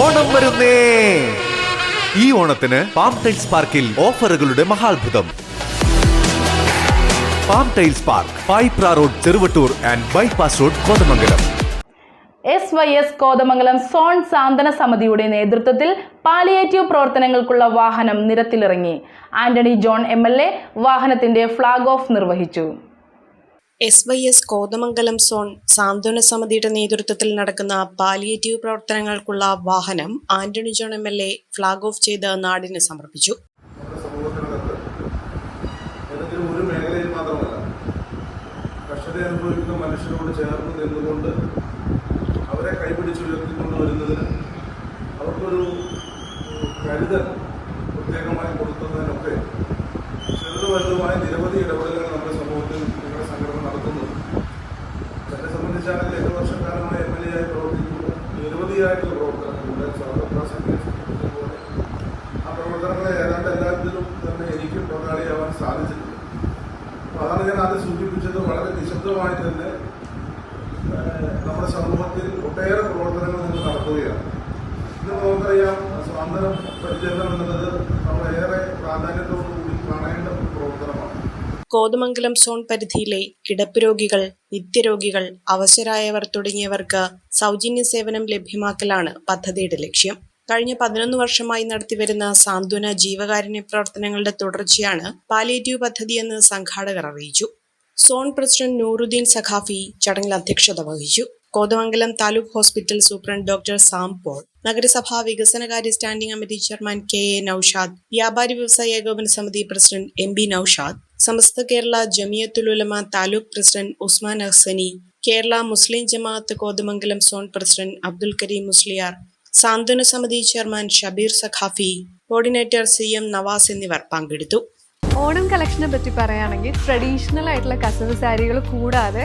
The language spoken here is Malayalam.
ഓണം വരുന്നേ. ഈ ഓണത്തിന് പാം ടൈൽസ് പാർക്കിൽ ഓഫറുകളുടെ മഹാത്ഭുതം. Palm tiles park Payipra road Cheruvattoor and bypass road Kothamangalam. S Y S Kothamangalam zone സാന്ത്വന സമിതിയുടെ നേതൃത്വത്തിൽ പാലിയേറ്റീവ് പ്രവർത്തനങ്ങൾക്കുള്ള വാഹനം നിരത്തിലിറങ്ങി. ആന്റണി ജോൺ എം വാഹനത്തിന്റെ ഫ്ളാഗ് ഓഫ് നിർവഹിച്ചു. S Y S Kothamangalam zone സാന്ത്വന സമിതിയുടെ നേതൃത്വത്തിൽ നടക്കുന്ന പാലിയേറ്റീവ് പ്രവർത്തനങ്ങൾക്കുള്ള വാഹനം Antony John M L A flag off ചെയ്ത് നാടിന് സമർപ്പിച്ചു. മനുഷ്യരോട് ചേർന്ന് നിന്നുകൊണ്ട് അവരെ കൈപിടിച്ചുയർത്തിക്കൊണ്ട് വരുന്നതിന് അവർക്കൊരു കരുതൽ പ്രത്യേകമായി കൊടുക്കുന്നതിനൊക്കെ ചെറുത് വലുതുമായ നിരവധി ഇടപെടലുകൾ നമ്മുടെ സമൂഹത്തിൽ നിങ്ങളുടെ സംഘടന നടത്തുന്നു സംബന്ധിച്ചാണെങ്കിൽ എട്ട് വർഷക്കാലമായി എം എൽ എ ആയി പ്രവർത്തിക്കുന്ന? നിരവധിയായിട്ടുള്ള പ്രവർത്തനങ്ങളുണ്ട്. പോലെ ആ പ്രവർത്തനങ്ങളെ ഏതാണ്ട് എല്ലാത്തിലും തന്നെ എനിക്കും പങ്കാളിയാവാൻ സാധിച്ചിട്ടുണ്ട്. അപ്പോൾ അതാണ് ഞാൻ അത് സൂചിപ്പിച്ചത്. വളരെ നിശബ്ദമായി തന്നെ നമ്മുടെ സമൂഹത്തിൽ ഒട്ടേറെ പ്രവർത്തനങ്ങൾ നിങ്ങൾ നടത്തുകയാണ് ഇന്ന് നമുക്കറിയാം സ്വാതന്ത്ര്യ പരിചരണം എന്നുള്ളത് കോതമംഗലം സോൺ പരിധിയിലെ കിടപ്പ് രോഗികൾ നിത്യരോഗികൾ അവശരായവർ തുടങ്ങിയവർക്ക് സൗജന്യ സേവനം ലഭ്യമാക്കലാണ് പദ്ധതിയുടെ ലക്ഷ്യം. കഴിഞ്ഞ പതിനൊന്ന് വർഷമായി നടത്തിവരുന്ന സാന്ത്വന ജീവകാരുണ്യ പ്രവർത്തനങ്ങളുടെ തുടർച്ചയാണ് പാലിയേറ്റീവ് പദ്ധതിയെന്ന് സംഘാടകർ അറിയിച്ചു. സോൺ പ്രസിഡന്റ് നൂറുദ്ദീൻ സഖാഫി ചടങ്ങിൽ അധ്യക്ഷത വഹിച്ചു. Kothamangalam taluk hospital superintendent doctor Sam Paul. നഗരസഭാ വികസനകാര്യ standing committee chairman K A Noushad വ്യാപാരി വ്യവസായ ഏകോപന സമിതി president M B Noushad Samastha Kerala Jamiyyathul Ulama taluk president Usman Ahsani Kerala Muslim Jamaath Kothamangalam zone president Abdul Kareem Musliyar സാന്ത്വന സമിതി chairman Shabeer Saqafi coordinator C M Navas എന്നിവർ പങ്കെടുത്തു. ഓണം കളക്ഷനെ പറ്റി പറയുകയാണെങ്കിൽ ട്രഡീഷണൽ ആയിട്ടുള്ള കസവ് സാരികൾ കൂടാതെ